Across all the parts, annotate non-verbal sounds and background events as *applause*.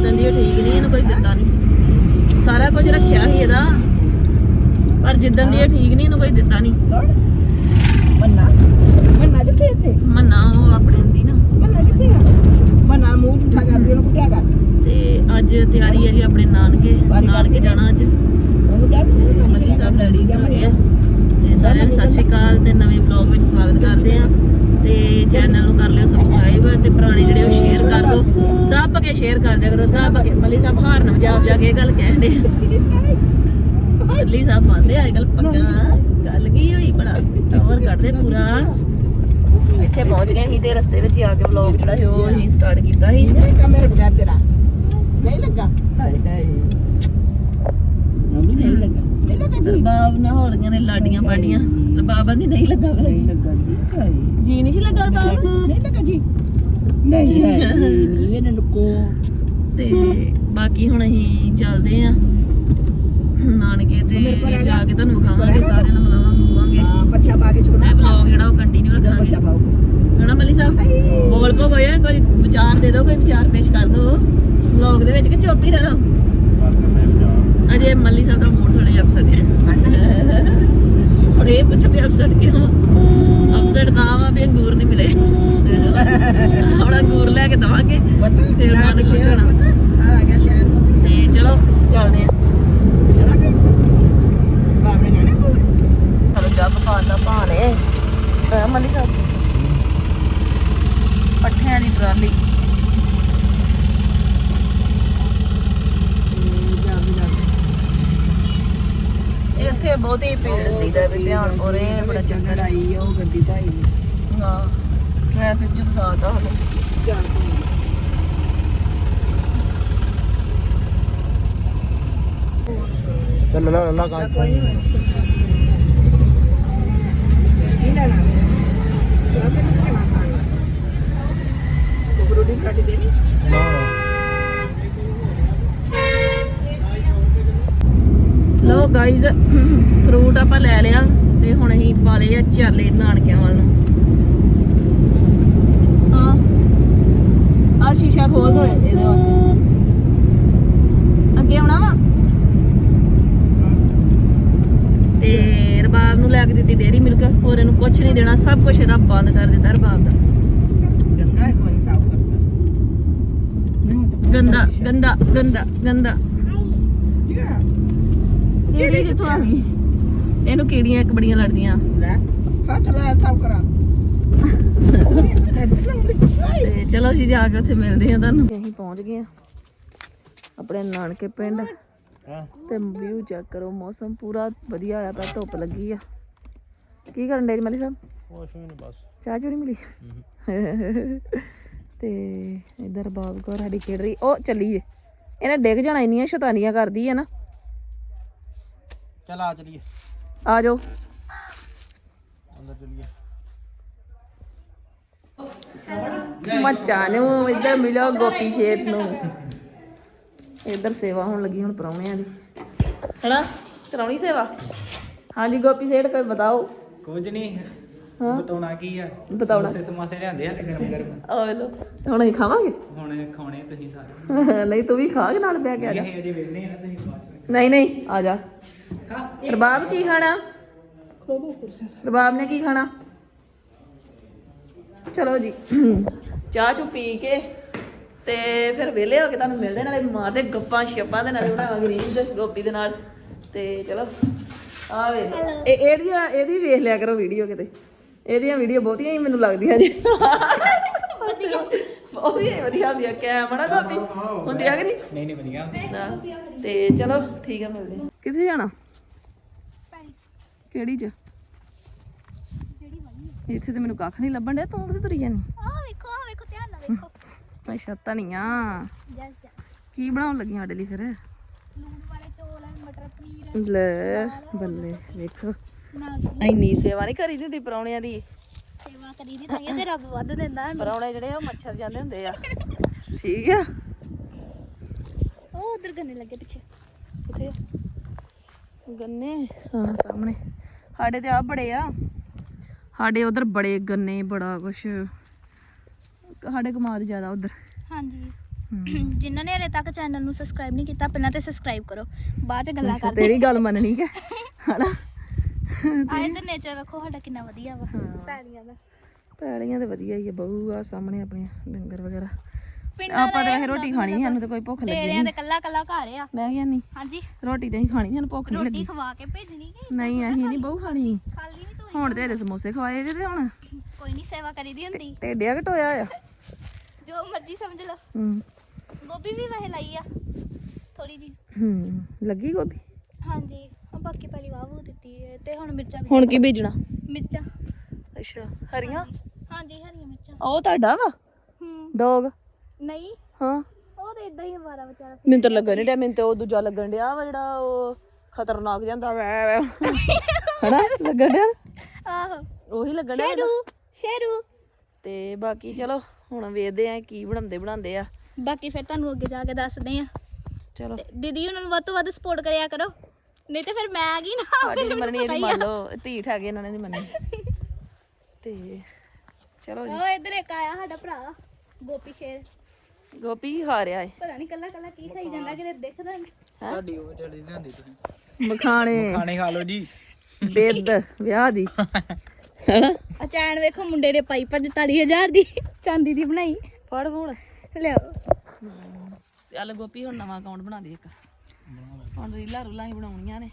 ਜਿੱਦਾਂ ਦੀ ਇਹ ਠੀਕ ਨਹੀਂ ਇਹਨੂੰ ਕੋਈ ਦਿੱਤਾ ਨਹੀਂ ਸਾਰਾ ਕੁਝ ਰੱਖਿਆ ਸੀ ਇਹਦਾ। ਪਰ ਜਿੱਦਾਂ ਦੀ ਇਹ ਠੀਕ ਨਹੀਂ ਇਹਨੂੰ ਕੋਈ ਦਿੱਤਾ ਨਹੀਂ ਮੰਨਾ। ਮੰਨਾ ਕਿੱਥੇ ਇੱਥੇ? ਮੰਨਾ ਉਹ ਆਪਣੇ ਹੁੰਦੀ ਨਾ। ਮੰਨਾ ਕਿੱਥੇ ਆ? ਮੰਨਾ ਮੂੰਹ ਝੂਠਾ ਕਰਦੀ ਉਹਨੂੰ ਕੁੱਟਿਆ ਕਰ। ਤੇ ਅੱਜ ਤਿਆਰੀ ਹੈ ਜੀ ਆਪਣੇ ਨਾਨਕੇ। ਨਾਨਕੇ ਜਾਣਾ ਅੱਜ। ਉਹਨੂੰ ਕਹਿ ਮੱਲੀ ਸਾਹਿਬ ਰੈਡੀ ਹੋ ਗਏ ਆ। ਤੇ ਸਾਰਿਆਂ ਨੂੰ ਸਤਿ ਸ਼੍ਰੀ ਅਕਾਲ ਤੇ ਨਵੇਂ ਵਲੌਗ ਵਿੱਚ ਸਵਾਗਤ ਕਰਦੇ ਆ। ਤੇ ਚੈਨਲ ਨੂੰ ਕਰ ਲਿਓ ਸਬਸਕ੍ਰਾਈਬ ਤੇ ਪੁਰਾਣੇ ਜਿਹੜੇ ਉਹ ਸ਼ੇਅਰ ਕਰ ਦਿਓ। ਦੱਬ ਕੇ ਸ਼ੇਅਰ ਕਰ ਦਿਆ ਕਰੋ ਦੱਬ ਕੇ। ਮੱਲੀ ਸਾਹਿਬ ਹਾਰਨ ਵਜਾ ਵਜਾ ਕੇ ਇਹ ਗੱਲ ਕਹਿਣ ਦੇ ਮੱਲੀ ਸਾਹਿਬ ਬੰਦੇ ਅੱਜ ਕੱਲ ਪੱਕਾ ਗੱਲ ਕੀ ਹੋਈ ਬੜਾ ਟਾਵਰ ਕੱਢਦੇ ਪੂਰਾ। ਇੱਥੇ ਪਹੁੰਚ ਗਏ ਸੀ ਤੇ ਰਸਤੇ ਵਿੱਚ ਹੀ ਆ ਕੇ ਵਲੌਗ ਜਿਹੜਾ ਸੀ ਉਹ ਅਸੀਂ ਸਟਾਰਟ ਕੀਤਾ ਸੀ। ਨਹੀਂ ਕੰਮ ਮੇਰੇ ਬਗੈਰ ਤੇਰਾ। ਨਹੀਂ ਲੱਗਾ। ਹਾਏ ਹਾਏ। ਮੰਮੀ ਨਹੀਂ ਲੱਗਾ। ਨਹੀਂ ਲੱਗਾ ਜੀ ਰਬਾਬ ਨਾਲ ਹੋ ਰਹੀਆਂ ਨੇ ਲਾਡੀਆਂ ਪਾਡੀਆਂ। ਰਬਾਬਾਂ ਦੀ ਨਹੀਂ ਲੱਗਾ ਮੇਰਾ ਨਹੀਂ ਲੱਗਾ ਜੀ ਹਾਏ ਜੀ ਨਹੀਂ ਸੀ ਲੱਗਾ ਰਬਾਬ ਨਹੀਂ ਲੱਗਾ ਜੀ। ਨਹੀਂ ਹੈ ਜੀ ਨਹੀਂ ਇਹਨਾਂ ਨੂੰ ਕੋ ਤੇ ਬਾਕੀ ਹੁਣ ਅਸੀਂ ਚੱਲਦੇ ਆ ਨਾਨਕੇ ਤੇ ਜਾ। ਕੇ ਤੁਹਾਨੂੰ ਵਿਖਾਵਾਂਗੇ ਸਾਰਿਆਂ ਨੂੰ ਮਿਲਾਵਾਂਗੇ ਹਾਂ ਬੱਚਾ ਪਾ ਕੇ ਛੋਣਾ ਤੇ ਵਲੌਗ ਜਿਹੜਾ ਉਹ ਕੰਟੀਨਿਊ ਰੱਖਾਂਗੇ ਬੱਚਾ ਪਾਓ। ਹਣਾ ਮੱਲੀ ਸਾਹਿਬ? ਬੋਲ ਪੋ ਗਏ ਕੋਈ ਵਿਚਾਰ ਦੇ ਦਿਓ ਕੋਈ ਵਿਚਾਰ ਪੇਸ਼ ਕਰ ਦਿਓ। ਵਲੌਗ ਦੇ ਵਿੱਚ ਕਿ ਚੁੱਪ ਹੀ ਰਹਿਣਾ? ਅਜੇ ਮੱਲੀ ਸਾਹਿਬ ਦਾ ਮੂਡ ਥੋੜਾ ਜਿਹਾ ਅਪਸੈਟ ਹੈ। ਹੁਣ ਇਹ ਪੁੱਛ ਵੀ ਅਪਸੈਟ ਕਿਉਂ? ਅਪਸੈਟ ਤਾਂ ਵਾ ਵੀ ਅੰਗੂਰ ਨਹੀਂ ਮਿਲੇ। ਹੁਣ ਅੰਗੂਰ ਲੈ ਕੇ ਦਵਾਂਗੇ ਫਿਰ ਮਨ ਖੁਸ਼ ਹੋਣਾ। ਆ ਗਿਆ ਸ਼ਹਿਰ ਪਤਾ। ਤੇ ਚਲੋ ਚੱਲਦੇ ਆ ਪਾਣ ਦਾ ਭਾਣ ਮੱਲੀ ਸਾਹਿਬ? ਪੱਠਿਆਂ ਦੀ ਟਰਾਲੀ ਇੱਥੇ ਬਹੁਤੀ ਭੀੜ ਹੁੰਦੀ ਦਾ ਵੀ ਧਿਆਨ ਪੂਰੇ ਬੜਾ ਚੰਗਾ। ਲੜਾਈ ਉਹ ਗੱਡੀ ਢਾਈ ਹਾਂ ਟ੍ਰੈਫਿਕ ਚ ਫਸਾਦਾ ਹਲੇ ਚਾਰ ਚੱਲ ਲੈ ਲੈ ਗਾ। ਕੋਈ ਨਹੀਂ ਲੈਣਾ ਨੂੰ ਖਾਣਾ ਕੋਬਰੋਡੀ ਕੱਢ ਦੇਣੀ। ਲੋ ਗਾਈਜ਼ ਫਰੂਟ ਆਪਾਂ ਲੈ ਲਿਆ ਤੇ ਹੁਣ ਅਸੀਂ ਪਾ ਲਏ ਆ ਚਾਲੇ ਨਾਨਕਿਆਂ ਵੱਲ ਨੂੰ। ਆ ਸ਼ੀਸ਼ਾ ਖੋਲ ਦੋ ਇਹਦੇ ਵਾਸਤੇ। ਅੱਗੇ ਆਉਣਾ ਵਾ? ਤੇ ਰਬਾਬ ਨੂੰ ਲੈ ਕੇ ਦਿੱਤੀ ਡੇਰੀ ਮਿਲਕ ਹੋਰ ਇਹਨੂੰ ਕੁਝ ਨਹੀਂ ਦੇਣਾ ਸਭ ਕੁਝ ਇਹਦਾ ਬੰਦ ਕਰ ਦਿੱਤਾ ਰਬਾਬ ਦਾ। ਗੰਦਾ ਗੰਦਾ ਗੰਦਾ ਗੰਦਾ? ਕਿਹੜੀ ਕਿੱਥੋਂ ਆ ਗਈ? ਇਹਨੂੰ ਕੀੜੀਆਂ ਇੱਕ ਬੜੀਆਂ ਲੜਦੀਆਂ। ਲੈ ਹੱਥ ਲਾ ਸਾਫ਼ ਕਰਾ। *laughs* ਇੱਧਰ ਲੰਬੀ ਆਈ ਤੇ ਚਲੋ ਜੀ ਜਾ ਕੇ ਉੱਥੇ ਮਿਲਦੇ ਆ ਤੁਹਾਨੂੰ। ਅਸੀਂ ਪਹੁੰਚ ਗਏ ਆ ਆਪਣੇ ਨਾਨਕੇ ਪਿੰਡ। ਤੇ ਵਿਊ ਚੈੱਕ ਕਰੋ ਮੌਸਮ ਪੂਰਾ ਵਧੀਆ ਆਇਆ ਪਿਆ ਧੁੱਪ ਲੱਗੀ ਆ। ਕੀ ਕਰਨ ਡੇ ਜੀ ਮਲੀ ਸਾਹਿਬ? ਕੁਛ ਵੀ ਨਹੀਂ ਬਸ। ਚਾਹ ਚੂਰੀ ਮਿਲੀ? ਤੇ ਇਧਰ ਬਾਬ ਕੌਰ ਸਾਡੀ ਖੇਡ ਰਹੀ। ਉਹ ਚੱਲੀ ਏ ਇਹਨੇ ਡਿੱਗ ਜਾਣਾ ਇੰਨੀਆਂ ਸ਼ੈਤਾਨੀਆਂ ਕਰਦੀ ਆ ਨਾ। ਚੱਲ ਆ ਚਲੀਏ। ਆ ਜਾਓ। ਅੰਦਰ ਚਲੀਏ। ਮੱਚਾ ਨੂੰ ਇੱਧਰ ਮਿਲੋ ਗੋਪੀ ਸ਼ੇਠ ਨੂੰ। ਇੱਧਰ ਸੇਵਾ ਹੋਣ ਲੱਗੀ ਹੁਣ ਪਰੌਣਿਆਂ ਦੀ। ਹਣਾ ਕਰਾਉਣੀ ਸੇਵਾ? ਹਾਂਜੀ ਗੋਪੀ ਸ਼ੇਠ ਕੋਈ ਬਤਾਓ। ਕੁਝ ਨਹੀਂ। ਹਾਂ? ਬਤਾਉਣਾ ਕੀ ਆ? ਬਤਾਉਣਾ। ਸਮੋਸੇ ਸਮਾਸੇ ਲਿਆਂਦੇ ਆ ਗਰਮ ਗਰਮ। ਆ ਲੋ ਹੁਣ ਅਸੀਂ ਖਾਵਾਂਗੇ? ਹੁਣ ਖਾਣੇ ਤੁਸੀਂ ਸਾਰੇ। *laughs* ਨਹੀਂ ਤੂੰ ਵੀ ਖਾ ਕੇ ਨਾਲ ਬਹਿ ਕੇ ਆ ਜਾ। ਇਹ ਅਜੇ ਵੇਖਨੇ ਆ ਨਾ ਤੁਸੀਂ ਬਾਅਦ ਚ ਨਹੀਂ ਨਹੀਂ ਆ ਜਾ। ਰਬਾਬ ਕੀ ਖਾਣਾ? ਰਬਾਬ ਨੇ ਕੀ ਖਾਣਾ? ਚਲੋ ਜੀ ਚਾਹ ਚੁ ਪੀ ਕੇ ਤੇ ਫਿਰ ਵਿਹਲੇ ਹੋ ਕੇ ਤੁਹਾਨੂੰ ਮਿਲਦੇ ਨਾਲੇ ਮਾਰਦੇ ਗੱਪਾਂ ਛੱਪਾਂ ਦੇ ਨਾਲੇ ਬਣਾਵਾਂਗੇ ਰੀਲ ਗੋਪੀ ਦੇ ਨਾਲ। ਤੇ ਚਲੋ ਆ ਵੇ ਇਹ ਇਹਦੀ ਇਹਦੀ ਵੇਖ ਲਿਆ ਕਰੋ ਵੀਡੀਓ ਕਿਤੇ। ਇਹਦੀਆਂ ਵੀਡੀਓ ਬਹੁਤੀਆਂ ਹੀ ਮੈਨੂੰ ਲੱਗਦੀਆਂ ਜੀ। ਬਹੁਤ ਹੀ ਵਧੀਆ ਹੁੰਦੀਆਂ ਕੈਮਰਾ ਗੋਪੀ ਹੁੰਦੀਆਂ ਕਿ ਨਹੀਂ? ਨਹੀਂ ਨਹੀਂ ਵਧੀਆ। ਨਾ, ਤੇ ਚਲੋ ਠੀਕ ਆ ਮਿਲਦੇ ਹਾਂ। ਕਿੱਥੇ ਜਾਣਾ? ਕਿਹੜੀ ਚ? ਇੱਥੇ ਤੇ ਮੈਨੂੰ ਕੱਖ ਨਹੀਂ ਲੱਭਣ ਡਿਆ ਤੂੰ ਕਿੱਥੇ ਤੁਰੀ ਜਾਨੀ? ਆ ਵੇਖੋ ਆ ਵੇਖੋ ਧਿਆਨ ਨਾਲ ਵੇਖੋ। ਅੱਛਾ ਧਨੀਆ ਜਸ ਜਸ। ਕੀ ਬਣਾਉਣ ਲੱਗੀ ਸਾਡੇ ਲਈ ਫਿਰ? ਲੂਣ ਵਾਲੇ ਚੌਲ ਐ ਮਟਰ ਪਨੀਰ। ਲੈ ਬੱਲੇ ਵੇਖੋ। ਨਾਲ ਇੰਨੀ ਸੇਵਾ ਨਹੀਂ ਕਰੀ ਦੀ ਹੁੰਦੀ ਪਰੌਣਿਆਂ ਦੀ? ਸੇਵਾ ਕਰੀ ਦੀ ਤਾਂ ਇਹ ਤੇ ਰੱਬ ਵੱਧ ਦਿੰਦਾ ਹੈ ਪਰੌਣੇ ਜਿਹੜੇ ਆ ਉਹ ਮੱਛਰ ਜਾਂਦੇ ਹੁੰਦੇ ਆ। ਠੀਕ ਆ? ਉਹ ਉਧਰ ਗੰਨੇ ਲੱਗੇ ਪਿੱਛੇ। ਕਿੱਥੇ ਆ? ਗੰਨੇ? ਹਾਂ ਸਾਹਮਣੇ। ਸਾਡੇ ਤੇ ਆ ਬੜੇ ਆ। ਸਾਡੇ ਉਧਰ ਬੜੇ ਗੰਨੇ ਬੜਾ ਕੁਛ। ਸਾਡੇ ਕਮਾਦ ਜ਼ਿਆਦਾ ਉਧਰ। ਹਾਂਜੀ। ਜਿਨ੍ਹਾਂ ਨੇ ਹਲੇ ਤੱਕ ਚੈਨਲ ਨੂੰ ਸਬਸਕ੍ਰਾਈਬ ਨਹੀਂ ਕੀਤਾ ਪਹਿਲਾਂ ਤੇ ਸਬਸਕ੍ਰਾਈਬ ਕਰੋ। ਬਾਅਦ ਚ ਗੱਲਾਂ ਕਰਦੇ ਤੇਰੀ ਗੱਲ ਮੰਨਣੀ ਕਿ? ਹਨਾ? ਆਏ ਤੇ ਨੇਚਰ ਵੇਖੋ ਸਾਡਾ ਕਿੰਨਾ ਵਧੀਆ ਵਾ। ਪੈੜੀਆਂ ਦਾ। ਪੈੜੀਆਂ ਤੇ ਵਧੀਆ ਹੀ ਆ ਬਹੂ ਆ ਸਾਹਮਣੇ ਆਪਣੀਆਂ ਡੰਗਰ ਵਗੈਰਾ। ਆਪਾਂ ਦਾ ਤਾਂ ਵੈਸੇ ਰੋਟੀ ਖਾਣੀ ਆ, ਸਾਨੂੰ ਤਾਂ ਕੋਈ ਭੁੱਖ ਲੱਗੀ ਡੇਰਿਆਂ ਨਹੀਂ। ਦੇ ਕੱਲਾ ਕੱਲਾ ਘਰ ਆ। ਮੈਂ ਕਿਹਾ ਨਹੀਂ ਹਾਂਜੀ। ਰੋਟੀ ਤਾਂ ਹੀ ਖਾਣੀ ਸਾਨੂੰ ਭੁੱਖ ਨਹੀਂ ਰੋਟੀ ਲੱਗੀ। ਖਵਾ ਕੇ ਭੇਜਣੀ ਕਿ ਨਹੀਂ? ਅਸੀਂ ਨਹੀਂ ਬਹੂ ਖਾਣੀ। ਖਾਲੀ ਨਹੀਂ ਤੂੰ ਹੁਣ ਤੇ ਇਹਦੇ ਸਮੋਸੇ ਖਵਾਏ ਜੇ ਤੇ ਹੁਣ। ਕੋਈ ਨਹੀਂ ਸੇਵਾ ਕਰੀਦੀ ਹੁੰਦੀ। ਟੇਡਿਆ ਘਟੋਇਆ ਆ ਜੋ ਮਰਜ਼ੀ ਸਮਝ ਲਓ। ਹੂੰ। ਗੋਭੀ ਵੀ ਵੈਸੇ ਲਾਈ ਆ ਥੋੜੀ ਜੀ ਹੂੰ ਲੱਗੀ ਗੋਭੀ? ਹਾਂਜੀ ਆ ਬਾਕੀ ਪਹਿਲੀ ਵਾਹ ਵੂ ਦਿੱਤੀ ਹੈ ਤੇ ਹੁਣ ਮਿਰਚਾਂ ਵੀ ਹੁਣ ਕੀ ਬੀਜਣਾ? ਮਿਰਚਾਂ। ਅੱਛਾ ਹਰੀਆਂ? ਹਾਂਜੀ ਹਰੀਆਂ ਮਿਰਚਾਂ। ਉਹ ਤੁਹਾਡਾ ਵਾ? ਹੂੰ। ਡੌਗ ਨਹੀਂ। ਹਾਂ। ਉਹ ਤੇ ਇਦਾਂ ਹੀ ਵਾਰਾ ਵਿਚਾਰਾ ਮੈਨੂੰ ਤਾਂ ਲੱਗਣ ਡਿਆ ਮੈਨੂੰ ਤੇ ਉਹ ਦੂਜਾ ਲੱਗਣ ਡਿਆ ਵਾ ਜਿਹੜਾ ਉਹ ਖਤਰਨਾਕ ਜਾਂਦਾ ਵੈ ਵੈ। ਹਨਾ? ਲੱਗਣ ਡਿਆ? ਆਹੋ। ਉਹੀ ਲੱਗਣ ਡਿਆ ਸ਼ੇਰੂ ਸ਼ੇਰੂ। ਤੇ ਬਾਕੀ ਚਲੋ ਹੁਣ ਵੇਖਦੇ ਆ ਕੀ ਬਣਾਉਂਦੇ ਬਣਾਉਂਦੇ ਆ। ਬਾਕੀ ਫਿਰ ਤੁਹਾਨੂੰ ਅੱਗੇ ਜਾ ਕੇ ਦੱਸਦੇ ਆ। ਚਲੋ। ਦੀਦੀ ਉਹਨਾਂ ਨੂੰ ਵੱਧ ਤੋਂ ਵੱਧ ਸਪੋਰਟ ਕਰਿਆ ਕਰੋ। ਨਹੀਂ ਤੇ ਫਿਰ ਮੈਂ ਆ ਗਈ ਨਾ ਫਿਰ ਮੈਨੂੰ ਇਹਦੀ ਪਤਾ ਹੀ ਮੰਨ ਲਓ। ਢੀਠ ਹੈਗੇ ਇਹਨਾਂ ਨੇ ਨਹੀਂ ਮੰਨਣੀ। ਤੇ ਚਲੋ ਜੀ। ਉਹ ਇੱਧਰ ਇੱਕ ਆਇਆ ਸਾਡਾ ਭਰਾ ਗੋਪੀ ਸ਼ੇਰ। ਗੋਪੀ ਖਾ ਰਿਹਾ ਏ? ਪਤਾ ਨਹੀਂ ਕੱਲਾ ਕੱਲਾ ਕੀ ਖਾਈ ਜਾਂਦਾ ਕਿਤੇ ਦਿਖਦਾ ਨਹੀਂ ਤੁਹਾਡੀ ਉਹ ਚੜੀ ਲਿਆਂਦੀ ਤੁਸੀਂ। ਮਖਾਣੇ। ਖਾਣੇ ਖਾ ਲਓ ਜੀ। ਬੇਦ ਵਿਆਹ ਦੀ। ਹੈਨਾ? ਆ ਚੈਨ ਵੇਖੋ ਮੁੰਡੇ ਨੇ ਪਾਈ 45000 ਦੀ ਚਾਂਦੀ ਦੀ ਬਣਾਈ। ਫੜ ਫੋੜ। ਲਿਆਓ। ਚੱਲ ਗੋਪੀ ਹੁਣ ਨਵਾਂ ਅਕਾਊਂਟ ਬਣਾ ਦੇ ਇੱਕ। ਹੁਣ ਰੀਲਾਂ ਰੂਲਾਂ ਹੀ ਬਣਾਉਣੀਆਂ ਨੇ।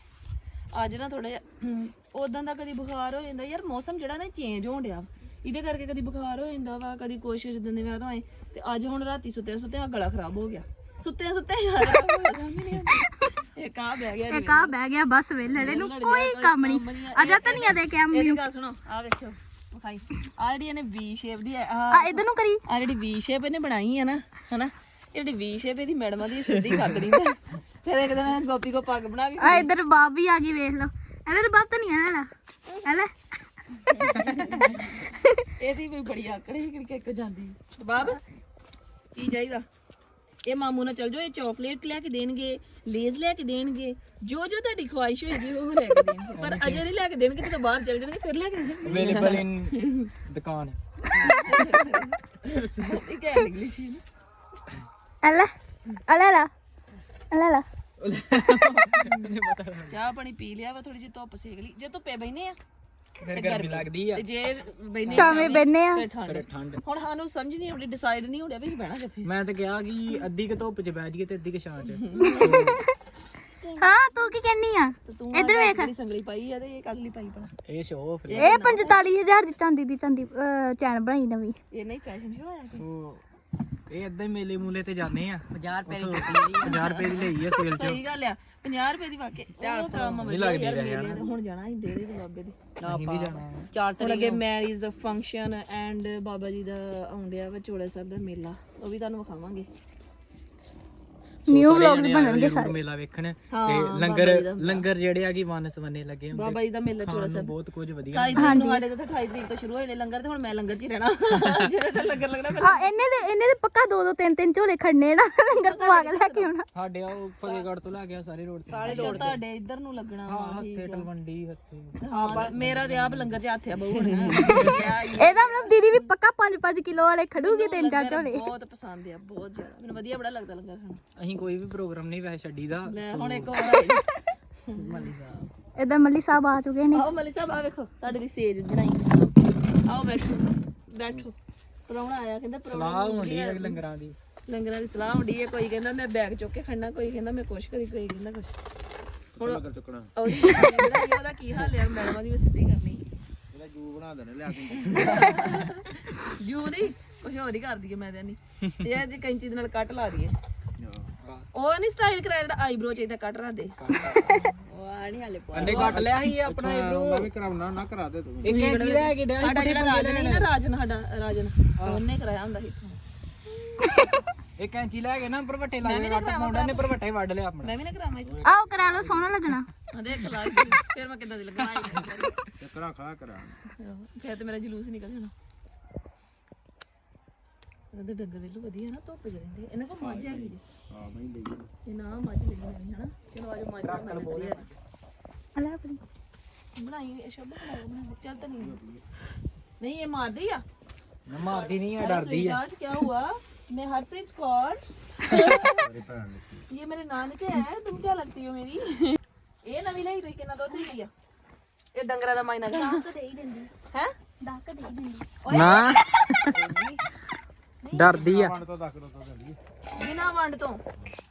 ਅੱਜ ਨਾ ਥੋੜਾ ਜਿਹਾ ਉਦਾਂ ਦਾ ਕਦੀ ਬੁਖਾਰ ਹੋ ਜਾਂਦਾ। ਯਾਰ ਮੌਸਮ ਜਿਹੜਾ ਨਾ ਚੇਂਜ ਹੋਣ ਡਿਆ। ਇਹਦੇ ਕਰਕੇ ਕਦੀ ਬੁਖਾਰ ਹੋ ਜਾਂਦਾ ਵਾ ਕਦੀ ਕੁਛ ਜਿੱਦਾਂ ਦੇ ਵਿਆਹ ਤੋਂ ਆਏ। ਤੇ ਅੱਜ ਹੁਣ ਰਾਤੀ ਸੁੱਤੇ ਸੁੱਤੇ ਗਲਾ ਖਰਾਬ ਹੋ ਗਿਆ। ਸੁੱਤੇ ਸੁੱਤੇ ਯਾਰ ਹੋ ਨਹੀਂ ਇਹ ਕਾ ਬਹਿ ਗਿਆ ਇੱਕ ਆ ਬਹਿ ਗਿਆ ਬਸ ਵੇਲੜੇ ਨੂੰ। ਕੋਈ ਕੰਮ ਨਹੀਂ। ਅਜਾ ਧਨੀਆ ਦੇ ਕੇ ਇਹਦੀ ਗੱਲ ਸੁਣੋ ਆ ਵੇਖਿਓ ਵਿਖਾਈ। ਆ ਜਿਹੜੀ ਇਹਨੇ ਵੀ ਸ਼ੇਪ ਦੀ ਆ ਆ ਇਧਰ ਨੂੰ ਕਰੀ। ਆ ਜਿਹੜੀ ਵੀ ਸ਼ੇਪ ਇਹਨੇ ਬਣਾਈ ਆ ਨਾ ਹਨਾ? ਇਹ ਜਿਹੜੀ ਵੀ ਸ਼ੇਪ ਇਹਦੀ ਮੈਡਮਾਂ ਦੀ ਸਿੱਧੀ ਖੱਕ ਦੀ ਨਾ। ਫਿਰ ਇੱਕ ਦਿਨ ਗੋਪੀ ਕੋ ਪੱਗ ਬਣਾ ਕੇ ਆ ਇਧਰ ਬਾਬ ਵੀ ਆ ਗਈ ਵੇਖ ਲਓ। ਇਧਰ ਬਾਬ ਧਨੀਆ ਨਾ ਲਾ ਹੈ ਲੈ ਇਹਦੀ ਵੀ ਬੜੀ ਆਕੜ ਸੀ ਕਿ ਇੱਕ ਜਾਂਦੀ। ਬਾਬ ਕੀ ਚਾਹੀਦਾ? ਇਹ ਮਾਮੂ ਨਾਲ ਚੱਲ ਜਾਓ ਇਹ ਚਾਕਲੇਟ ਲੈ ਕੇ ਦੇਣਗੇ ਲੇਜ਼ ਲੈ ਕੇ ਦੇਣਗੇ ਜੋ ਜੋ ਤੁਹਾਡੀ ਖੁਆਇਸ਼ ਹੋਏਗੀ ਉਹ ਲੈ ਕੇ ਦੇਣਗੇ। ਪਰ ਅਜੇ ਨਹੀਂ ਲੈ ਕੇ ਦੇਣਗੇ ਤੇ ਤਾਂ ਬਾਹਰ ਚੱਲ ਜਾਣਗੇ ਫਿਰ ਲੈ ਕੇ ਦੇਣਗੇ। ਅਵੇਲੇਬਲ ਇਨ ਦੁਕਾਨ। ਇੰਗਲਿਸ਼ ਹੀ ਆ ਲੈ ਆ ਲੈ ਲਾ ਆ ਲੈ। ਲਾ ਚਾਹ ਪਾਣੀ ਪੀ ਲਿਆ ਵਾ ਥੋੜੀ ਜਿਹੀ ਧੁੱਪ ਸੇਕ ਲਈ। ਜੇ ਧੁੱਪੇ ਬੈਨੇ ਆ। ਫਿਰ ਗਰਮੀ ਲੱਗਦੀ ਆ। ਤੇ ਜੇ ਬੈਨੇ ਸ਼ਾਮੇ ਬੈਨੇ ਆ। ਫਿਰ ਠੰਡ। ਠੰਡ। ਹੁਣ ਸਾਨੂੰ ਸਮਝ ਨਹੀਂ ਆਉਂਦੀ ਡਿਸਾਈਡ ਨਹੀਂ ਹੋ ਰਿਹਾ ਵੀ ਅਸੀਂ ਬਹਿਣਾ ਕਿੱਥੇ। ਮੈਂ ਤਾਂ ਕਿਹਾ ਕਿ ਅੱਧੀ ਕੁ ਧੁੱਪ 'ਚ ਬੈਠ ਗਏ ਤੇ ਅੱਧੀ ਕੁ ਛਾਂ 'ਚ। ਹਾਂ ਤੂੰ ਕੀ ਕਹਿੰਨੀ ਆ? ਤੇ ਤੂੰ ਇੱਧਰ ਵੇਖ। ਜਿਹੜੀ ਸੰਗਲੀ ਪਾਈ ਆ ਤੇ ਇਹ ਕਦਲੀ ਪਾਈ ਭਲਾ। ਇਹ ਸ਼ੋਅ ਆਫ ਇਹ 45000 ਦੀ ਚਾਂਦੀ ਦੀ ਚਾਂਦੀ ਅਹ, ਚੈਨ ਬਣਾਈ ਨਵੀਂ। ਇਹ ਨਹੀਂ ਫੈਸ਼ਨ ਸ਼ੋ ਆਇਆ ਸੀ ਸੋ ਇਹ ਏਦਾਂ ਹੀ ਮੇਲੇ ਮੂਲੇ ਤੇ ਜਾਂਦੇ ਆ। 50 ਰੁਪਏ ਦੀ 50 ਰੁਪਏ ਦੀ ਲਈ ਆ ਸੇਲ 'ਚ। ਸਹੀ ਗੱਲ ਆ 50 ਰੁਪਏ ਦੀ ਵਾਕੇ। ਯਾਰ ਮੇਲੇ ਦੇ ਹੁਣ ਜਾਣਾ ਅਸੀਂ ਡੇਰੇ ਦੇ ਬਾਬੇ ਦੇ। ਅਸੀਂ ਵੀ ਜਾਣਾ ਚਾਰ ਤਰੀਕ ਅੱਗੇ marriage function and Baba ji ਦਾ ਆਉਂਦਿਆ ਵਾ ਚੋਲੇ ਸਾਹਿਬ ਦਾ ਮੇਲਾ। ਉਹ ਵੀ ਤੁਹਾਨੂੰ ਵਿਖਾਵਾਂਗੇ। ਨਿਊ ਵਲੌਗ ਬਣਨਗੇ ਬਣਨਗੇ ਸਾਰੇ। ਮੇਲਾ ਵੇਖਣ। ਤੇ ਲੰਗਰ ਲੰਗਰ ਜਿਹੜੇ ਆ ਕਿ ਵਨ ਸਵੰਨੇ ਲੱਗੇ ਹੁੰਦੇ। ਬਾਬਾ ਜੀ ਦਾ ਮੇਲਾ ਚੋਲਾ ਸਾਨੂੰ ਬਹੁਤ ਕੁਝ ਵਧੀਆ 28 ਤਰੀਕ ਨੂੰ ਸਾਡੇ ਤੇ 28 ਤਰੀਕ ਤੋਂ ਸ਼ੁਰੂ ਹੋਏ ਨੇ ਲੰਗਰ ਤੇ ਹੁਣ ਮੈਂ ਲੰਗਰ 'ਚ ਹੀ ਰਹਿਣਾ। *laughs* ਜਿਹੜਾ ਤਾਂ ਲੰਗਰ ਲੱਗਣਾ ਫਿਰ। ਆ ਇਹਨੇ ਦੇ ਇਹਨੇ ਦੇ ਪੱਕਾ ਦੋ ਦੋ ਤਿੰਨ ਤਿੰਨ ਝੋਲੇ ਖੜਨੇ ਨਾ ਲੰਗਰ ਪਵਾ ਕੇ ਲੈ ਕੇ ਆਉਣਾ। ਸਾਡੇ ਆ ਉਹ ਫਤਿਹਗੜ੍ਹ ਤੋਂ ਲੈ ਗਿਆ ਸਾਰੇ ਰੋਡ ਤੇ। ਸਾਰੇ ਲੋੜ ਤੁਹਾਡੇ ਇੱਧਰ ਨੂੰ ਲੱਗਣਾ ਵਾ ਹੱਥੇ ਤਲਵੰਡੀ ਹੱਥੇ। ਹਾਂ ਮੇਰਾ ਤੇ ਆਪ ਲੰਗਰ 'ਚ ਹੱਥ ਆ ਬਹੂ ਹੁਣ *laughs* ਇਹਦਾ ਮਤਲਬ ਦੀਦੀ ਵੀ ਪੱਕਾ 5-5 ਕਿਲੋ ਵਾਲੇ ਖੜੂਗੀ ਤਿੰਨ ਚਾਰ ਝੋਲੇ। ਬਹੁਤ ਪਸੰਦ ਆ ਬਹੁਤ ਜ਼ਿਆਦਾ। ਮੈਨੂੰ ਵਧੀਆ ਬੜਾ ਲੱਗਦਾ ਲੰਗਰ ਖਾਣਾ। ਅਸੀਂ ਕੋਈ ਵੀ ਪ੍ਰੋਗਰਾਮ ਨਹੀਂ ਵੈਸੇ ਛੱਡੀਦਾ ਮੈਂ ਹੁਣ ਇੱਕ ਹੋਰ ਆਈ। ਮਲੀ ਸਾਹਿਬ ਇਧਰ ਮੱਲੀ ਸਾਹਿਬ ਆ ਚੁੱਕੇ ਨੇ। ਆਓ ਮਲੀ ਸਾਹਿਬ ਆ ਵੇਖੋ ਤੁਹਾਡੇ ਲਈ ਸੇਜ ਬਣਾਈ। ਆਓ ਬੈਠੋ ਬੈਠੋ। ਪ੍ਰਾਹੁਣਾ ਆਇਆ ਕਹਿੰਦਾ ਪ੍ਰਾਹੁਣਾ ਸਲਾਹ ਹੁੰਦੀ ਹੈ ਲੰਗਰਾਂ ਦੀ। ਲੰਗਰਾਂ ਦੀ ਸਲਾਹ ਹੁੰਦੀ ਹੈ ਕੋਈ ਕਹਿੰਦਾ ਮੈਂ ਬੈਗ ਚੁੱਕ ਕੇ ਖੜਨਾ ਕੋਈ ਕਹਿੰਦਾ ਮੈਂ ਕੁਛ ਕਰੀ ਕੋਈ ਕਹਿੰਦਾ ਕੁਛ। ਹੁਣ ਲੰਗਰ ਚੁੱਕਣਾ। ਉਹਦੀ ਉਹਦਾ ਕੀ ਹਾਲ ਹੈ ਮੈਡਮਾਂ ਦੀ ਵੀ ਸਿੱਧੀ ਕਰਨੀ। ਇਹਦਾ ਜੂ ਬਣਾ ਦੇਣੇ ਲਿਆ ਕੇ। ਜੂ ਨਹੀਂ ਕੁਛ ਹੋਰ ਹੀ ਕਰਦੀ ਹੈ ਮੈਂ ਤਾਂ ਨਹੀਂ। ਇਹ ਜੀ ਕੈਂਚੀ ਦੇ ਨਾਲ ਕੱਟ ਲਾ ਦਈਏ। ਉਹ ਨਹੀਂ ਸਟਾਈਲ ਕਰਾਇਆ ਜਿਹੜਾ ਆਈਬ੍ਰੋ ਚ ਇਹਦਾ ਕੱਟ ਰਾ ਦੇ ਉਹ ਆ ਨਹੀਂ ਹਾਲੇ ਪਾ ਅੰਡੇ ਕੱਟ ਲਿਆ ਸੀ ਆਪਣਾ ਮੈਂ ਵੀ ਕਰਾਉਣਾ ਨਾ ਕਰਾ ਦੇ ਤੂੰ। ਇੱਕ ਇੰਚ ਲੈ ਕੇ ਡਿਆ ਸਾਡਾ ਜਿਹੜਾ ਰਾਜਨ ਨਹੀਂ ਨਾ ਰਾਜਨ ਸਾਡਾ ਰਾਜਨ। ਉਹਨੇ ਕਰਾਇਆ ਹੁੰਦਾ ਸੀ ਇੱਕ ਇੰਚੀ ਲੈ ਕੇ ਨਾ ਪਰਵੱਟੇ ਲਾ ਕੇ ਕੱਟ ਮੁੰਡਾ ਨੇ ਪਰਵੱਟੇ ਵੱਢ ਲਿਆ ਆਪਣਾ। ਮੈਂ ਵੀ ਨਾ ਕਰਾਵਾਂ ਇਹ ਆਓ ਕਰਾ ਲਓ ਸੋਹਣਾ ਲੱਗਣਾ। ਆ ਦੇਖ ਲਾ ਫਿਰ ਮੈਂ ਕਿੱਦਾਂ ਦੀ ਲੱਗਾ ਚੱਕਰਾ ਖਾ ਕਰਾ। ਫਿਰ ਤੇ ਮੇਰਾ ਜਲੂਸ ਨਿਕਲ ਜਾਣਾ। ਇਹਦੇ ਡੰਗਰ ਦੇ ਲੋ ਵਧੀਆ ਨਾ ਧੁੱਪ ਚ ਰਹਿੰਦੇ ਇਹਨਾਂ ਕੋਲ ਮੱਝ ਹੈਗੀ ਜੀ ਹਾਂ ਮੈਂ ਲਈ ਇਹ ਨਾ ਮੱਝ ਲਈ ਨਹੀਂ ਹਨਾ ਚਲੋ ਆਜੋ ਮੱਝ ਦਾ ਮੈਂ ਵਧੀਆ ਆ ਲੈ ਆਪਣੀ ਬਣਾਈ ਇਹ ਸ਼ਬਦ ਬਣਾਓ ਬਣਾ ਚੱਲ ਤਾਂ ਨਹੀਂ ਨਹੀਂ ਇਹ ਮਾਰਦੀ ਆ ਨਾ ਮਾਰਦੀ ਨਹੀਂ ਆ ਡਰਦੀ ਆ आज क्या हुआ मैं हरप्रीत कौर ये मेरे नानके है तुम क्या लगती हो मेरी ये नवी नहीं रही के ना दुध ही लिया ये डंगरा दा माइना का ਦਾਕ ਦੇ ਹੀ ਦਿੰਦੀ है ਦਾਕ ਦੇ ਹੀ ਦਿੰਦੀ ਨਾ *laughs* ਡਰਦੀ ਆ। ਬਿਨਾ ਵੰਡ ਤੋਂ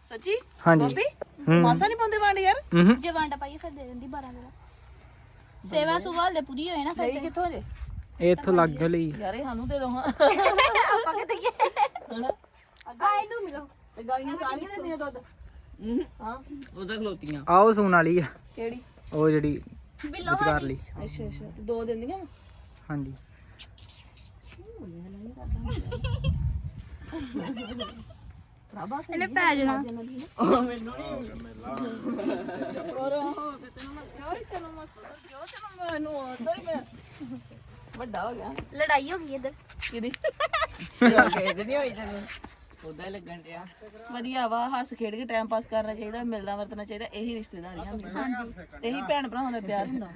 ਸੱਚੀ? ਹਾਂਜੀ। ਮਾਸਾ ਨਹੀਂ ਪਾਉਂਦੇ ਵੰਡ ਯਾਰ? ਜੇ ਵੰਡ ਪਾਈਏ ਫਿਰ ਦੇ ਦਿੰਦੀ 12 ਮੇਰਾ ਸੇਵਾ ਸੁਭਾਲ ਦੇ ਪੂਰੀ ਹੋਏ ਨਾ ਫਿਰ ਕਿੱਥੋਂ ਜੇ? ਇੱਥੋਂ ਲੱਗ ਲਈ ਯਾਰ ਇਹ ਸਾਨੂੰ ਦੇ ਦੋ ਹਾਂ। ਆਪਾਂ ਕਿ ਤੇ ਦਿੰਦੀਆਂ ਆਓ ਸੂਣ ਵਾਲੀ ਆ। ਕਿਹੜੀ? ਉਹ ਜਿਹੜੀ ਬਿੱਲੋ ਵਾਲੀ। ਅੱਛਾ ਅੱਛਾ। ਦੋ ਦਿੰਦੀਆਂ ਹਾਂਜੀ। ਇਹਨੇ ਪੈ ਜਾਣਾ। ਵੱਡਾ ਹੋ ਗਿਆ। ਲੜਾਈ ਹੋ ਗਈ ਇੱਧਰ। ਕਿਹਦੀ? ਖੇਡ ਨਹੀਂ ਹੋਈ ਤੈਨੂੰ। ਉਹਦਾ ਹੀ ਲੱਗਣ ਡਿਆ। ਵਧੀਆ ਵਾ ਹੱਸ ਖੇਡ ਕੇ ਟਾਈਮ ਪਾਸ ਕਰਨਾ ਚਾਹੀਦਾ ਮਿਲਣਾ ਵਰਤਣਾ ਚਾਹੀਦਾ ਇਹੀ ਰਿਸ਼ਤੇਦਾਰੀਆਂ ਹੁੰਦੀਆਂ। ਇਹੀ ਭੈਣ ਭਰਾਵਾਂ ਦਾ ਪਿਆਰ ਹੁੰਦਾ।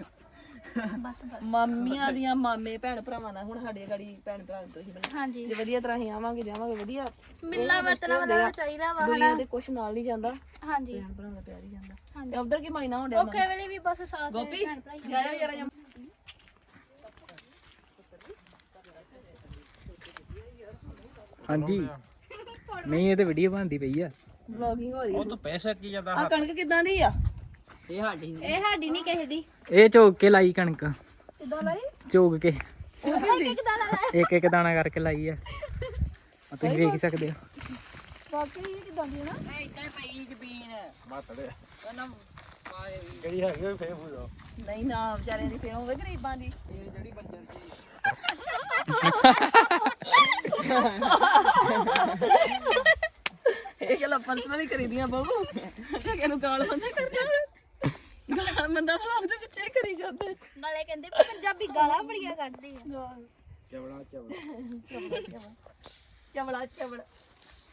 ਬਸ ਬਸ ਮਾਮੀਆਂ ਦੀਆਂ ਮਾਮੇ ਭੈਣ ਭਰਾਵਾਂ ਦਾ ਹੁਣ ਸਾਡੇ ਗਾੜੀ ਭੈਣ ਭਰਾ ਤੋਂ ਹੀ ਬਣੇ ਹਾਂਜੀ। ਜੇ ਵਧੀਆ ਤਰ੍ਹਾਂ ਹੀ ਆਵਾਂਗੇ ਜਾਵਾਂਗੇ ਵਧੀਆ। ਮਿਲਣਾ ਵਰਤਣਾ ਵਧਾਉਣਾ ਚਾਹੀਦਾ ਵਾ ਦੁਨੀਆ ਤੇ ਕੁਛ ਨਾਲ ਨਹੀਂ ਜਾਂਦਾ ਹਾਂਜੀ। ਭੈਣ ਭਰਾਵਾਂ ਦਾ ਪਿਆਰ ਹੀ ਜਾਂਦਾ। ਹਾਂਜੀ। ਤੇ ਉਧਰ ਕੀ ਮਾਇਨਾ ਹੁੰਦਿਆ ਓਕੇ ਵੇਲੇ ਵੀ ਬਸ ਸਾਥ ਦੇ ਗੋਪੀ ਭੈਣ ਭਰਾ ਹੀ ਜਾਇਆ ਯਾਰਾ ਜਮ ਹਾਂਜੀ। ਨਹੀਂ ਇਹ ਤੇ ਵੀਡੀਓ ਬਣਦੀ ਪਈ ਆ। ਵਲੌਗਿੰਗ ਹੋ ਰਹੀ ਉਹ ਤਾਂ ਪੈਸਾ ਕੀ ਜਾਂਦਾ ਆ ਕਣਕ ਕਿਦਾਂ ਦੀ ਆ? ਇਹ ਸਾਡੀ ਇਹ ਸਾਡੀ ਨਹੀਂ ਕਿਸੇ ਦੀ। ਇਹ ਝੋਕ ਕੇ ਲਾਈ ਕਣਕ। ਕਿਦਾਂ ਲਈ? ਝੋਕ ਕੇ। ਉਹ ਵੀ ਕਿਦਾਂ ਲਾ ਇੱਕ ਇੱਕ ਦਾਣਾ ਕਰਕੇ ਲਾਈ ਆ। ਆ ਤੁਸੀਂ ਵੇਖ ਸਕਦੇ ਹੋ। ਵਾਕਈ ਇਹ ਕਿਦਾਂ ਦੀ ਨਾ? ਇੱਥੇ ਪਈ ਜ਼ਮੀਨ। ਮਾਤੜੇ। ਕਹਿੰਦਾ ਕਿਹੜੀ ਹੈਗੀ ਉਹ ਫੇਰ ਬੁਝੋ ਨਹੀਂ ਨਾ ਵਿਚਾਰਿਆਂ ਦੀ ਫੇਰ ਹੋਵੇ ਗਰੀਬਾਂ ਦੀ। ਇਹ ਜਿਹੜੀ ਬੰਜਰ ਸੀ। ਇਹ ਗੱਲਾਂ ਪਰਸਨਲੀ ਕਰੀਦੀਆਂ ਬਾਬੂ ਕਿ ਨੂੰ ਗਾਲ ਬੰਦਾ ਕਰਦਾ ਗਾਲ ਬੰਦਾ ਭਾਵ ਦੇ ਪਿੱਛੇ ਕਰੀ ਜਾਂਦੇ। ਨਾਲੇ ਕਹਿੰਦੇ ਵੀ ਪੰਜਾਬੀ ਗਾਲਾਂ ਬੜੀਆਂ ਕੱਢਦੇ ਆ। ਚਵੜਾ ਚਵੜਾ ਚਵੜਾ ਚਵੜ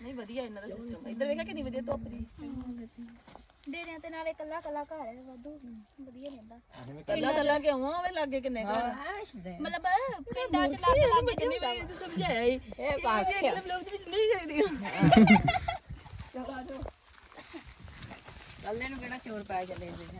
ਨਹੀਂ ਵਧੀਆ ਇਹਨਾਂ ਦਾ ਸਿਸਟਮ ਇੱਧਰ ਵੇਖਿਆ ਕਿੰਨੀ ਵਧੀਆ ਧੁੱਪ ਦੀ ਡੇਰਿਆਂ ਤੇ ਨਾਲੇ ਕੱਲਾ ਕੱਲਾ ਘਰ ਹੈ ਵਾਧੂ। ਵਧੀਆ ਰਹਿੰਦਾ ਕੱਲਾ ਕੱਲਾ ਕਿਉਂ ਆ? ਵੇ ਲਾਗੇ ਕਿੰਨੇ ਘਰ ਮਤਲਬ ਪਿੰਡਾਂ ਚ ਲੱਗ ਲੱਗ ਕਿੰਨੀ ਜਿੰਦਾ ਵਾਰੀ ਸਮਝਾਇਆ ਹੀ। ਇਹ ਬਾਤ ਹੈ ਬਲੌਗ ਦੇ ਵਿੱਚ ਨਹੀਂ ਕਰੀਦੀ ਕੱਲੇ ਪੈ ਚੱਲੇ ਨੇ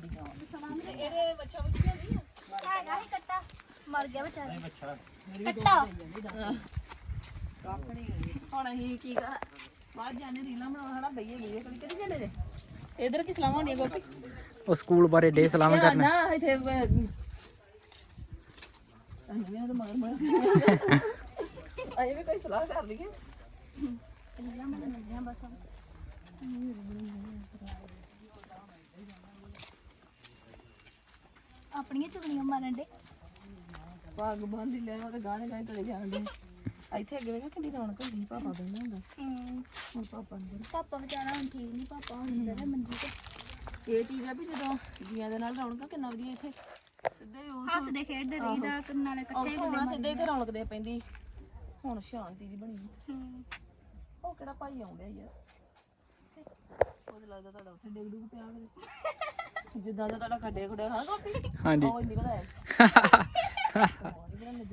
ਇਹਦੇ ਬੱਚਾ ਵਿੱਚ ਨਹੀਂ ਹੈਗਾ ਹੀ। ਕੱਟਾ ਮਰ ਗਿਆ ਵਿਚਾਰਾ ਕੱਟਾ ਹੁਣ ਅਸੀਂ ਕੀ ਕਰਾਂ ਬਾਅਦ ਜਾਣੇ ਰੀਲਾਂ ਬਣਾਉਣਾ ਹਨਾ ਬਈਏ ਬਈਏ ਕੋਲ ਕਿੱਥੇ ਚੱਲੇ ਜੇ ਇਧਰ ਕੀ ਸਲਾਮਾਂ ਹੁੰਦੀਆਂ ਗੋਪੀ ਉਹ ਸਕੂਲ ਬਾਰੇ ਡੇ ਸਲਾਮ ਕਰਨਾ। ਨਾ ਇੱਥੇ? ਅਹੀਂ ਵੀ ਤਾਂ ਮਗਰ ਮਗਰ ਅਹੀਂ ਵੀ ਕੋਈ ਸਲਾਹ ਕਰ ਲਈਏ। ਆਪਣੀਆਂ ਚੁਗਲੀਆਂ ਮਾਰਨ ਦੇ। ਪੱਗ ਬੰਦੀ ਲੈ ਉਹ ਤੇ ਗਾਣੇ ਗਾਣੇ ਤੁਰੇ ਜਾਂਦੇ ਇੱਥੇ ਅੱਗੇ ਵੇਖਿਆ ਕਿੰਨੀ ਰੌਣਕ ਹੁੰਦੀ ਪਾਪਾ ਬੈਠਾ ਹੁੰਦਾ। ਹੂੰ ਪਾਪਾ ਅੰਦਰ। ਪਾਪਾ ਵਿਚਾਰਾ ਹੁਣ ਠੀਕ ਨਹੀਂ ਪਾਪਾ ਹੁਣ ਅੰਦਰ ਹੈ ਮੰਜੀ ਤੇ। ਇਹ ਚੀਜ਼ ਆ ਵੀ ਜਦੋਂ ਜੀਆਂ ਦੇ ਨਾਲ ਰੌਣਕਾਂ ਕਿੰਨਾ ਵਧੀਆ ਇੱਥੇ। ਸਿੱਧੇ ਹੀ ਉਹ ਹੱਸਦੇ ਖੇਡਦੇ ਰਹੀਦਾ ਨਾਲੇ ਇਕੱਠੇ ਹੋਣਾ ਸਿੱਧੇ ਇੱਥੇ ਰੌਣਕ ਦੇ ਪੈਂਦੀ। ਹੁਣ ਸ਼ਾਂਤੀ ਜੀ ਬਣੀ। ਹੂੰ। ਉਹ ਕਿਹੜਾ ਭਾਈ ਆਉਂਦਾ ਯਾਰ। ਉਹ ਲੱਗਦਾ ਤੁਹਾਡਾ ਉੱਥੇ ਡਿੱਗ ਡੁੱਗ ਪਿਆ ਕਰੇ ਜਿੱਦਾਂ ਦਾ ਤੁਹਾਡਾ ਖੱਡੇ ਖੁੱਡੇ ਹਾਂ ਕਾਪੀ ਹਾਂਜੀ। ਉਹ ਨਿਕਲ *laughs* ਆਇਆ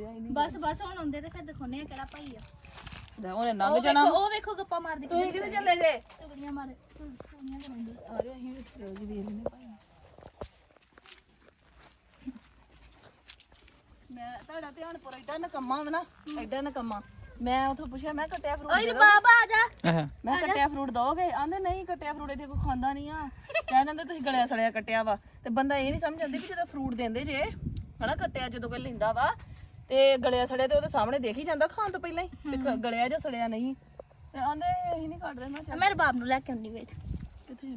ਹੀ। ਬਸ ਬਸ ਹੁਣ ਆਉਂਦੇ ਤੇ ਫਿਰ ਦਿਖਾਉਣੇ ਆ ਕਿਹੜਾ ਭਾਈ ਆ। ਲੈ ਉਹਨੇ ਉਹ ਲੰਘ ਜਾਣਾ। ਵੇਖੋ ਉਹ ਵੇਖੋ ਗੱਪਾਂ ਮਾਰਦੇ ਤੁਸੀਂ ਕਿੱਥੇ ਚੱਲੇ ਜੇ ਚੁਗਲੀਆਂ ਮਾਰ ਚੁਗਲੀਆਂ ਕਰਾਉਂਦੇ ਆ ਜਾਓ ਅਸੀਂ ਵੀ ਰੋਜ਼ ਹੀ ਵੇਖ ਲੈਂਦੇ ਭਾਈ ਮੈਂ ਤੁਹਾਡਾ ਧਿਆਨ ਪੂਰਾ ਏਡਾ ਨਕਮਾ ਵਾ ਨਾ ਏਡਾ ਨਕਮਾ। ਮੈਂ ਉਥੋਂ ਪੁੱਛਿਆ ਮੈਂ ਕੱਟਿਆ ਫਰੂਟ ਓਏ ਬਾਬਾ ਆ ਜਾ। ਮੈਂ ਕੱਟਿਆ ਫਰੂਟ ਦੋਗੇ? ਆਂਦੇ ਨਹੀਂ ਕੱਟਿਆ ਫਰੂਟ ਇਹਦੇ ਕੋਈ ਖਾਂਦਾ ਨਹੀਂ ਆ। ਕਹਿ ਦਿੰਦੇ ਤੁਸੀਂ ਗਲਿਆ ਸੜਿਆ ਕੱਟਿਆ ਵਾ। ਤੇ ਬੰਦਾ ਇਹ ਨਹੀਂ ਸਮਝ ਆਉਂਦੀ ਜਦੋਂ ਫਰੂਟ ਦਿੰਦੇ ਜੇ ਹਨਾ ਕੱਟਿਆ ਜਦੋਂ ਕੋਈ ਲੈਂਦਾ ਵਾ ਤੇ ਗਲਿਆ ਸੜਿਆ ਤੇ ਉਹਦੇ ਸਾਹਮਣੇ ਦੇਖ ਹੀ ਜਾਂਦਾ ਖਾਣ ਤੋਂ ਪਹਿਲਾਂ ਹੀ ਵੀ ਖ- ਗਲਿਆ ਜਾਂ ਸੜਿਆ ਨਹੀਂ। ਤੇ ਆਂਦੇ ਅਸੀਂ ਨਹੀਂ ਕੱਢ ਰਹੇ ਮੈਂ ਚੱਲ। ਮੇਰੇ ਬਾਪ ਨੂੰ ਲੈ ਕੇ ਆਉਂਦੀ ਵੇਟ ਕਿੱਥੇ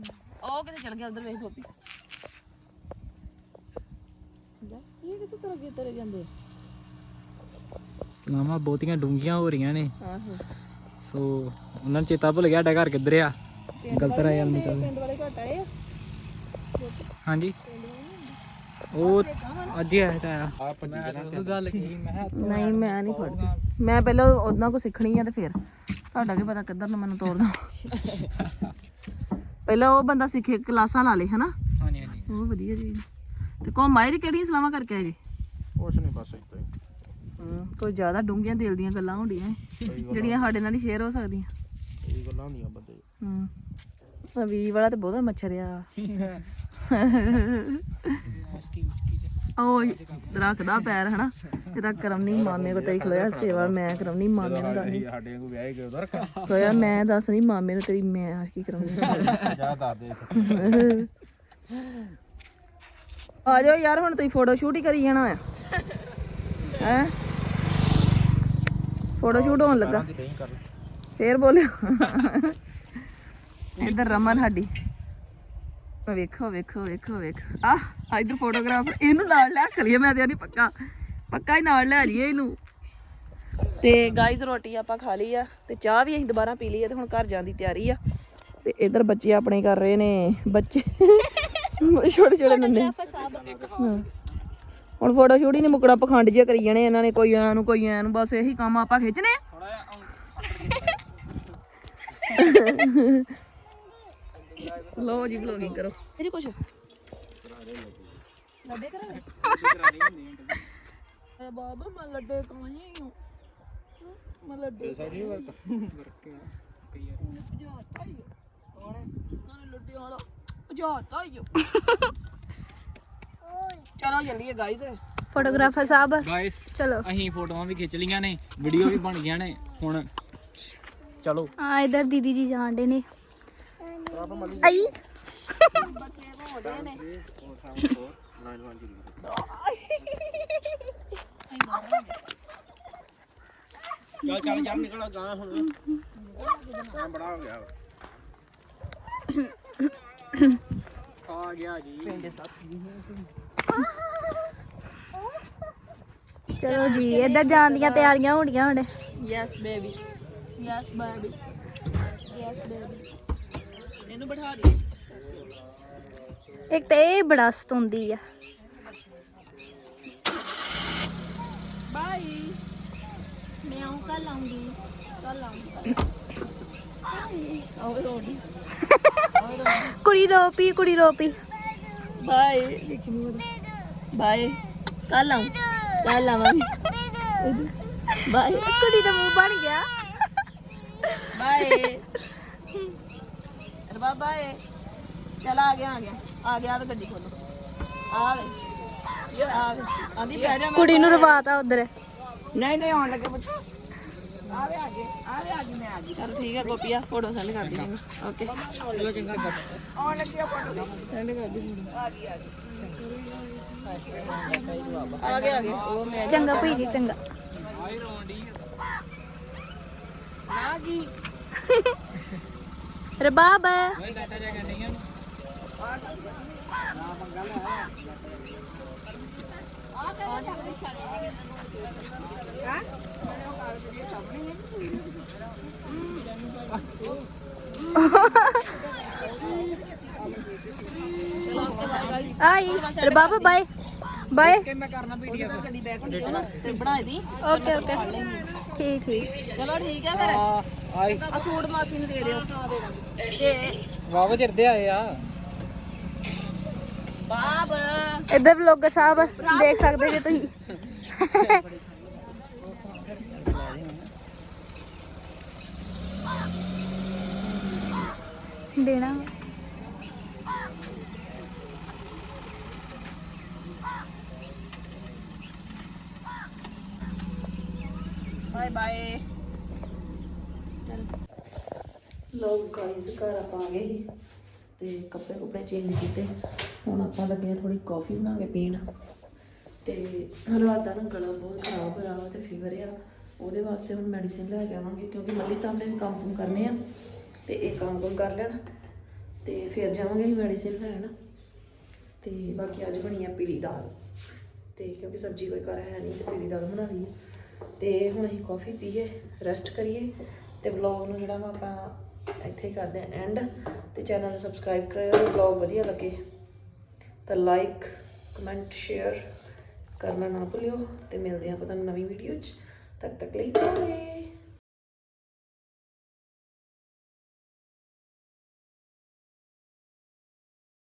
ਉਹ ਕਿਤੇ ਚਲ ਗਿਆ ਉਧਰ ਵੇਖ ਗੋਪੀ। ਲੈ, ਇਹ ਕਿੱਥੇ ਤੁਰ ਗਏ ਤੁਰੇ ਜਾਂਦੇ? ਸਲਾਮਾਂ ਬਹੁਤੀਆਂ ਡੂੰਗੀਆਂ ਹੋ ਰਹੀਆਂ ਨੇ। ਆਹੋ। ਸੋ ਉਹਨਾਂ ਨੂੰ ਚੇਤਾ ਭੁੱਲ ਗਿਆ ਸਾਡਾ ਘਰ ਕਿੱਧਰ ਆ? ਗਲਤ ਜਾਂਦੇ ਪਿੰਡ ਵਾਲੇ ਘਟ ਆਏ ਆ ਹਾਂਜੀ? ਉਹ ਅੱਜ ਹੀ ਆਇਆ ਤਾਂ ਆਇਆ। ਤੇ ਉਹ ਗੱਲ ਕਹੀ ਮੈਂ ਨਹੀਂ ਮੈਂ ਨਹੀਂ ਫੜਦੀ। ਮੈਂ ਪਹਿਲਾਂ ਉਹਨਾਂ ਕੋ ਸਿੱਖਣੀ ਆ ਤੇ ਫਿਰ। ਤੁਹਾਡਾ ਕੀ ਪਤਾ ਕਿੱਧਰ ਨੂੰ ਮੈਨੂੰ ਤੋੜਨਾ *laughs* ਪਹਿਲਾਂ ਉਹ ਬੰਦਾ ਸਿੱਖੇ ਕਲਾਸਾਂ ਲਾ ਲੇ ਹਨਾ? ਹਾਂਜੀ ਹਾਂਜੀ। ਉਹ ਵਧੀਆ ਜੀ। ਤੇ ਆਏ ਜੀ ਕਿਹੜੀਆਂ ਸਲਾਹਾਂ ਕਰਕੇ ਆਏ ਜੀ? ਕੁਛ ਨਹੀਂ ਬਸ ਇੱਥੇ ਕੋਈ ਜ਼ਿਆਦਾ ਡੂੰਘੀਆਂ ਦਿਲ ਦੀਆਂ ਗੱਲਾਂ ਹੁੰਦੀਆਂ ਜਿਹੜੀਆਂ ਸਾਡੇ ਨਾਲ ਹੀ ਸ਼ੇਅਰ ਹੋ ਸਕਦੀਆਂ। ਇਹ ਗੱਲਾਂ ਹੁੰਦੀਆਂ ਬੰਦੇ। ਹੂੰ। ਆ ਵੀ ਵਾਲਾ ਤੇ ਬਹੁਤਾ ਮੱਛਰ ਆ। *laughs* ਉਹ ਰੱਖਦਾ ਪੈਰ ਹਨਾ? ਤੇਰਾ ਕਰਮਨੀ ਮਾਮੇ ਕੋ ਤੇਰੀ ਖਲੋਇਆ ਸੇਵਾ ਮੈਂ ਕਰਮਨੀ ਮਾਮੇ ਨੂੰ ਸਾਡੇ ਨੂੰ ਵਿਆਹ ਕੇ ਉਧਰ ਖਲੋਇਆ ਮੈਂ ਦੱਸਣੀ ਮਾਮੇ ਨੂੰ ਤੇਰੀ ਮੈਂ ਕੀ ਕਰਾਉਂਦੀ ਜਾ ਦੱਸ ਦੇ। ਆ ਜਾਓ ਯਾਰ ਹੁਣ ਤੁਸੀਂ ਫੋਟੋ ਸ਼ੂਟ ਹੀ ਕਰੀ ਜਾਣਾ ਆ। ਹੈ? ਫੋਟੋ ਸ਼ੂਟ ਹੋਣ ਲੱਗਾ। ਨਹੀਂ ਫੇਰ ਬੋਲਿਓ। ਇੱਧਰ ਰਮਨ ਸਾਡੀ। ਵੇਖੋ ਵੇਖੋ ਵੇਖੋ ਵੇਖ। ਆ ਇਧਰ ਫੋਟੋਗ੍ਰਾਫਰ ਇਹਨੂੰ ਨਾਲ ਲੈ ਖਲੀਏ ਮੈਂ ਤੇ ਨਹੀਂ ਪੱਕਾ ਪੱਕਾ ਹੀ ਨਾਲ ਲੈ ਲਈਏ ਇਹਨੂੰ ਤੇ ਗਾਈਜ਼ ਰੋਟੀ ਆਪਾਂ ਖਾ ਲਈ ਆ ਤੇ ਚਾਹ ਵੀ ਅਸੀਂ ਦੁਬਾਰਾ ਪੀ ਲਈ ਆ ਤੇ ਹੁਣ ਘਰ ਜਾਣ ਦੀ ਤਿਆਰੀ ਆ ਤੇ ਇਧਰ ਬੱਚੇ ਆਪਣੇ ਕਰ ਰਹੇ ਨੇ ਬੱਚੇ ਛੋਟੇ ਛੋਟੇ ਨੰਨੇ। ਹੁਣ ਫੋਟੋ ਸ਼ੂਟ ਹੀ ਨਹੀਂ ਮੁਕਣਾ ਪਖੰਡ ਜਿਹਾ ਕਰੀ ਜਾਣੇ ਇਹਨਾਂ ਨੇ ਕੋਈ ਐ ਨੂੰ ਕੋਈ ਐ ਨੂੰ ਬਸ ਇਹੀ ਕੰਮ ਆਪਾਂ ਖਿੱਚਨੇ ਲੋ ਜੀ ਵਲੋਗਿੰਗ ਕਰੋ ਇਹ ਕੁਛ ਲੱਡੇ ਕਰਾਂਗੇ ਏ ਬਾਬਾ ਮੈਂ ਲੱਡੇ ਕਮਾਈ ਹੂੰ ਮੈਂ ਲੱਡੇ ਸਾਡੀ ਵਰਕ ਭਜਾਤਾ ਹੀ ਉਹਨੇ ਨਾਲੇ ਲੱਡੇ ਵਾਲਾ ਭਜਾਤਾ ਹੀ ਚਲੋ ਜਲਦੀਏ ਗਾਇਜ਼ ਫੋਟੋਗ੍ਰਾਫਰ ਸਾਹਿਬ ਗਾਇਸ ਚਲੋ। ਅਸੀਂ ਫੋਟੋਆਂ ਵੀ ਖਿੱਚ ਲੀਆਂ ਨੇ ਵੀਡੀਓ ਵੀ ਬਣ ਗਈਆਂ ਨੇ। ਹੁਣ ਚਲੋ। ਆ ਇਧਰ ਦੀਦੀ ਜੀ ਜਾਣਦੇ ਨੇ। ਆਈ। ਚੱਲ ਚੱਲ ਚੱਲ ਨਿਕਲ ਗਾ ਹੁਣ ਟਾਈਮ ਬੜਾ ਹੋ ਗਿਆ ਆ ਗਿਆ ਜੀ ਚਲੋ ਜੀ ਇੱਧਰ ਜਾਣ ਦੀਆਂ ਤਿਆਰੀਆਂ ਹੋਣੀਆਂ ਹੁਣ। Yes baby yes baby yes baby ਇਹਨੂੰ ਬਿਠਾ ਦੇ। ਇੱਕ ਤੇ ਇਹ ਬੜਾ ਸਤੁੰਦੀ ਆ। ਬਾਈ। ਮੈਂ ਆਉਂ ਕੱਲ ਆਉਂਗੀ ਕੱਲ ਆਉਂਗੀ ਕੁੜੀ ਰੋਪੀ ਕੁੜੀ ਰੋਪੀ। ਬਾਏ ਦੇਖੀ ਮੂੰਹ ਬਾਏ ਕੱਲ ਆਉਂ। ਕੱਲ ਆਵਾਂਗੇ। ਬਾਏ ਕੁੜੀ ਦਾ ਮੂੰਹ ਬਣ ਗਿਆ। ਬਾਏ ਰਬਾ ਬਾਏ ਚਲ ਆ ਗਿਆ ਆ ਗਿਆ। ਆ ਗਿਆ ਤੇ ਗੱਡੀ ਖੋਲੋ। ਆ ਵੇ। ਆ ਵੇ। ਆਂਦੀ ਬਹਿ ਜਾ ਮੈਂ ਕੁੜੀ ਨੂੰ ਰਵਾਤਾ ਉਧਰ। ਨਹੀਂ ਨਹੀਂ ਆਉਣ ਲੱਗੇ ਬੱਚੇ ਆਵੇ ਆ ਗਏ। ਆਵੇ ਆ ਗਈ ਮੈਂ ਆ ਗਈ। ਚਲ ਠੀਕ ਹੈ ਗੋਪੀਆ ਫੋਟੋ ਸੈਂਡ ਕਰ ਦੀ ਓਕੇ। ਚਲੋ ਚੰਗਾ ਕਰ। ਆਉਣ ਲੱਗੀ ਆ ਫੋਟੋ ਸੈਂਡ ਕਰ ਦੀ ਆ ਗਈ ਆ ਗਈ। ਆ ਗਏ ਆ ਗਏ। ਉਹ ਮੈਂ ਚੰਗਾ ਭਈ ਜੀ ਚੰਗਾ। ਆ ਜਾ। ਆਈ। ਰਬਾਬ ਬਾਏ ਬਾਏ ਕਿ ਮੈਂ ਕਰਨਾ ਵੀਡੀਓ ਗੱਡੀ ਬੈਕ ਹੁੰਦੀ ਹੈ ਨਾ ਤੇ ਬਣਾ ਦੀ। ਓਕੇ ਓਕੇ ਠੀਕ ਠੀਕ। ਚਲੋ ਠੀਕ ਹੈ ਫਿਰ। ਆ ਆਈ। ਆ ਸੂਟ ਮਾਸੀ ਨੂੰ ਦੇ ਦਿਓ। ਤੇ ਵਾਵਾ ਚਿਰਦੇ ਆਏ ਆ। ਬਾਬ। ਇੱਧਰ ਵਲੋਗਰ ਸਾਹਿਬ ਦੇਖ ਸਕਦੇ ਜੇ ਤੁਸੀਂ। ਦੇਣਾ। Bye bye. ਲੋਕ ਗਾਈਜ਼ ਘਰ ਆਪਾਂ ਆ ਗਏ ਸੀ ਤੇ ਕੱਪੜੇ ਕੁਪੜੇ ਚੇਂਜ ਕੀਤੇ। ਹੁਣ ਆਪਾਂ ਲੱਗੇ ਆ ਥੋੜੀ ਕਾਫੀ ਬਣਾ ਕੇ ਪੀਣ। ਤੇ ਰਾਤ ਦਾ ਨਾ ਗਲਾ ਬਹੁਤ ਖਰਾਬ ਹੋਇਆ ਵਾ ਤੇ ਫੀਵਰ ਆ। ਉਹਦੇ ਵਾਸਤੇ ਹੁਣ ਮੈਡੀਸਿਨ ਲੈ ਕੇ ਆਵਾਂਗੇ ਕਿਉਂਕਿ ਮੱਲੀ ਸਾਹਿਬ ਨੇ ਵੀ ਕੰਮ ਕੁਮ ਕਰਨੇ ਆ। ਤੇ ਇਹ ਕੰਮ ਕੁਮ ਕਰ ਲੈਣ। ਤੇ ਫਿਰ ਜਾਵਾਂਗੇ ਅਸੀਂ ਮੈਡੀਸਿਨ ਲੈਣ। ਤੇ ਬਾਕੀ ਅੱਜ ਬਣੀ ਆ ਪੀਲੀ ਦਾਲ। ਤੇ ਕਿਉਂਕਿ ਸਬਜ਼ੀ ਕੋਈ ਘਰ ਹੈ ਨਹੀਂ ਤੇ ਪੀਲੀ ਦਾਲ ਬਣਾ ਲਈ ਆ। ਤੇ ਹੁਣ ਅਸੀਂ ਕਾਫੀ ਪੀਏ ਰੈਸਟ ਕਰੀਏ। ਤੇ ਵਲੌਗ ਨੂੰ ਜਿਹੜਾ ਵਾ ਆਪਾਂ ਇੱਥੇ ਹੀ ਕਰਦੇ ਆਂ ਐਂਡ ਤੇ ਚੈਨਲ ਨੂੰ ਸਬਸਕ੍ਰਾਈਬ ਕਰਿਓ ਜੇ ਵਲੌਗ ਵਧੀਆ ਲੱਗੇ। ਤਾਂ ਲਾਈਕ ਕਮੈਂਟ ਸ਼ੇਅਰ ਕਰਨਾ ਨਾ ਭੁੱਲਿਓ ਤੇ ਮਿਲਦੇ ਹਾਂ ਪਤਾ ਨਵੀਂ ਵੀਡੀਓ 'ਚ। ਤੱਕ ਤੱਕ ਲਈ ਬਾਏ।